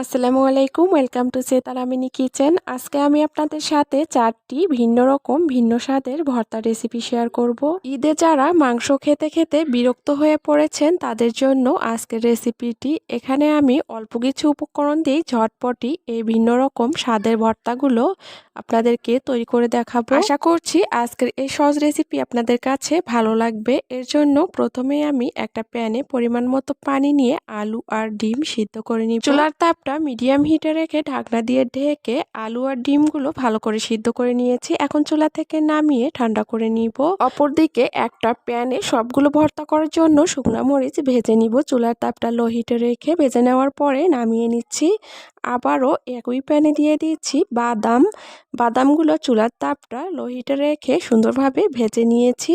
আসসালামু আলাইকুম welcome to সেতালামিনি kitchen আজকে আমি আপনাদের সাথে চারটি ভিন্ন রকম, ভিন্ন স্বাদের ভর্তা রেসিপি শেয়ার করব। ঈদে যারা মাংস খেতে খেতে বিরক্ত হয়ে পড়েছেন, তাদের জন্য আজকের রেসিপিটি এখানে আমি অল্প কিছু উপকরণ দিই ঝটপটি এই ভিন্ন রকম স্বাদের ভর্তাগুলো আপনাদেরকে তৈরি করে দেখাবো। আশা করছি আজকের এই সহজ রেসিপি আপনাদের কাছে ভালো লাগবে। এর জন্য প্রথমে আমি একটা প্যানে পরিমাণ মতো পানি নিয়ে আলু আর ডিম সিদ্ধ করে নিই চুলার তাপটা মিডিয়াম হিটে রেখে ঢাকনা দিয়ে ঢেকে আলু আর ডিমগুলো ভালো করে সিদ্ধ করে নিয়েছি। এখন চুলা থেকে নামিয়ে ঠান্ডা করে নিব। অপরদিকে একটা প্যানে সবগুলো ভর্তা করার জন্য শুকনা মরিচ ভেজে নিব। চুলার তাপটা লো হিটে রেখে ভেজে নেওয়ার পরে নামিয়ে নিচ্ছি। আবারও একই প্যানে দিয়ে দিচ্ছি বাদাম। বাদামগুলো চুলার তাপটা লো রেখে সুন্দরভাবে ভেজে নিয়েছি।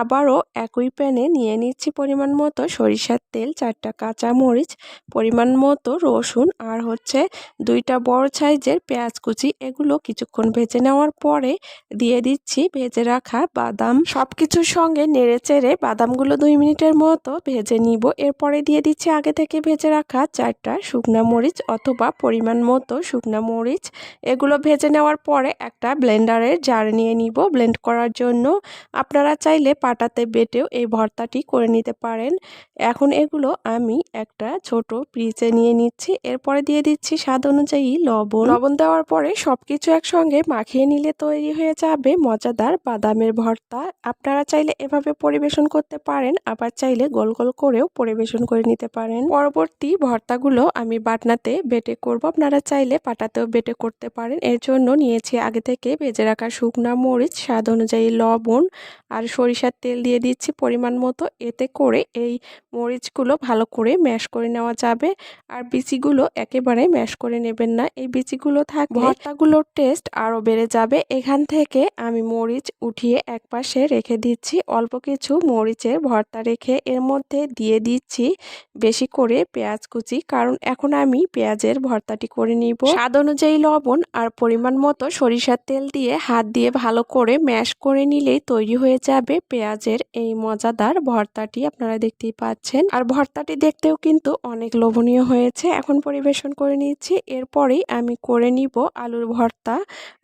আবারও একই প্যানে নিয়ে নিচ্ছি পরিমাণ মতো সরিষার তেল, চারটা কাঁচা মরিচ পরিমাণ মতো রসুন আর হচ্ছে দুইটা বড় সাইজের পেঁয়াজ কুচি। এগুলো কিছুক্ষণ ভেজে নেওয়ার পরে দিয়ে দিচ্ছি ভেজে রাখা বাদাম। সব কিছুর সঙ্গে নেড়ে চেড়ে বাদামগুলো দুই মিনিটের মতো ভেজে নিব। এরপরে দিয়ে দিচ্ছি আগে থেকে ভেজে রাখা চারটা শুকনা মরিচ অথবা পরিমাণ মতো শুকনা মরিচ। এগুলো ভেজে নেওয়ার পরে একটা ব্লেন্ডারের জার নিয়ে নিব। ব্লেন্ড করার জন্য আপনারা চাইলে পাটাতে বেটেও এই ভর্তাটি করে নিতে পারেন। এখন এগুলো আমি একটা ছোট ফ্রিজে নিয়ে নিচ্ছি। এরপরে দিয়ে দিচ্ছি স্বাদ অনুযায়ী লবণ। লবণ দেওয়ার পরে সব কিছু একসঙ্গে মাখিয়ে নিলে তৈরি হয়ে যাবে মজাদার বাদামের ভর্তা। আপনারা চাইলে এভাবে পরিবেশন করতে পারেন, আবার চাইলে গোল গোল করেও পরিবেশন করে নিতে পারেন। পরবর্তী ভর্তাগুলো আমি বাটনাতে বেটে করব। আপনারা চাইলে পাটাতেও বেটে করতে পারেন। এর জন্য নিয়েছি আগে থেকে ভেজে রাখা শুকনা মরিচ, স্বাদ অনুযায়ী লবণ আর সরিষার তেল দিয়ে দিচ্ছি পরিমাণ মতো। এতে করে এই মরিচগুলো ভালো করে ম্যাশ করে নেওয়া যাবে আর বিচিগুলো একেবারে ম্যাশ করে নেবেন না। এই বিচিগুলো থাকলে ভর্তাগুলোর টেস্ট আরও বেড়ে যাবে। এখান থেকে আমি মরিচ উঠিয়ে এক পাশে রেখে দিচ্ছি। অল্প কিছু মরিচের ভর্তা রেখে এর মধ্যে দিয়ে দিচ্ছি বেশি করে পেঁয়াজ কুচি। কারণ এখন আমি পেঁয়াজের ভর্তাটি করে নিব। স্বাদ অনুযায়ী লবণ আর পরিমাণ মতো সরিষার তেল দিয়ে হাত দিয়ে ভালো করে ম্যাশ করে নিলেই তৈরি হয়ে যাবে পেঁয়াজের এই মজাদার ভর্তাটি। আপনারা দেখতেই পাচ্ছেন। আর ভর্তাটি দেখতেও কিন্তু অনেক লোভনীয় হয়েছে। এখন পরিবেশন করে নিচ্ছি। এরপরেই আমি করে নিব আলুর ভর্তা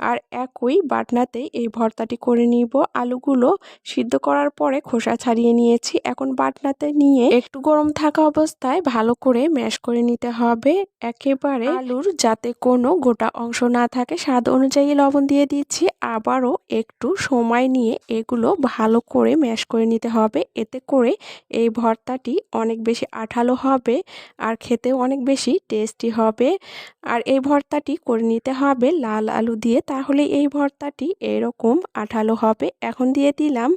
আর একই বাটনাতেই এই ভর্তাটি করে নিব। আলুগুলো সিদ্ধ করার পরে খোসা ছাড়িয়ে নিয়েছি। এখন বাটনাতে নিয়ে একটু গরম থাকা অবস্থায় ভালো করে ম্যাশ করে নিতে হবে। একেবারে আলুর যাতে কোনো গোটা অংশ না থাকে, স্বাদ অনুযায়ী লবণ দিয়ে দিচ্ছি। আবারও একটু সময় নিয়ে এগুলো ভালো করে ম্যাশ করে নিতে হবে। এতে করে এই ভর্তাটি অনেক বেশি আঠালো হবে আর খেতে অনেক বেশি টেস্টি হবে। আর এই ভর্তাটি করে নিতে হবে লাল আলু দিয়ে, তাহলে এই ভর্তাটি এরকম আঠালো হবে। এখন দিয়ে দিলাম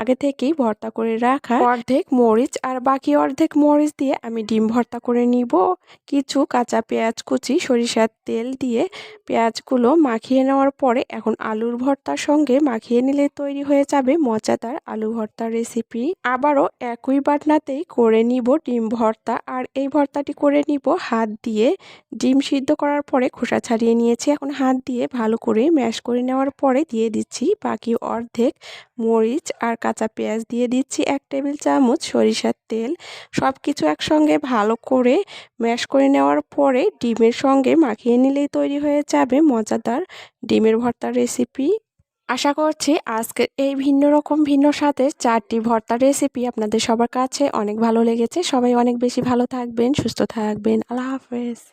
আগে থেকেই ভর্তা করে রাখা অর্ধেক মরিচ আর বাকি অর্ধেক মরিচ দিয়ে আমি ডিম ভর্তা করে নিব। কিছু কাঁচা পেঁয়াজ কুচি সরিষার তেল দিয়ে পেঁয়াজগুলো মাখিয়ে নেওয়ার পরে এখন আলুর ভর্তার সঙ্গে মাখিয়ে নিলে তৈরি হয়ে যাবে মজাদার আলু ভর্তার রেসিপি আবারও একই বাটনাতেই করে নিব ডিম ভর্তা আর এই ভর্তাটি করে নিব হাত দিয়ে। ডিম সিদ্ধ করার পরে খোসা ছাড়িয়ে নিয়েছি। এখন হাত দিয়ে ভালো করে ম্যাশ করে নেওয়ার পরে দিয়ে দিচ্ছি বাকি অর্ধেক মরিচ আর কাঁচা পেঁয়াজ দিয়ে দিচ্ছি এক টেবিল চামচ সরিষার তেল। সব কিছু একসঙ্গে ভালো করে ম্যাশ করে নেওয়ার পরে ডিমের সঙ্গে মাখিয়ে নিলেই তৈরি হয়ে যাবে মজাদার ডিমের ভর্তার রেসিপি। আশা করছি আজকের এই ভিন্ন রকম, ভিন্ন স্বাদের চারটি ভর্তার রেসিপি আপনাদের সবার কাছে অনেক ভালো লেগেছে। সবাই অনেক বেশি ভালো থাকবেন, সুস্থ থাকবেন। আল্লাহ হাফেজ।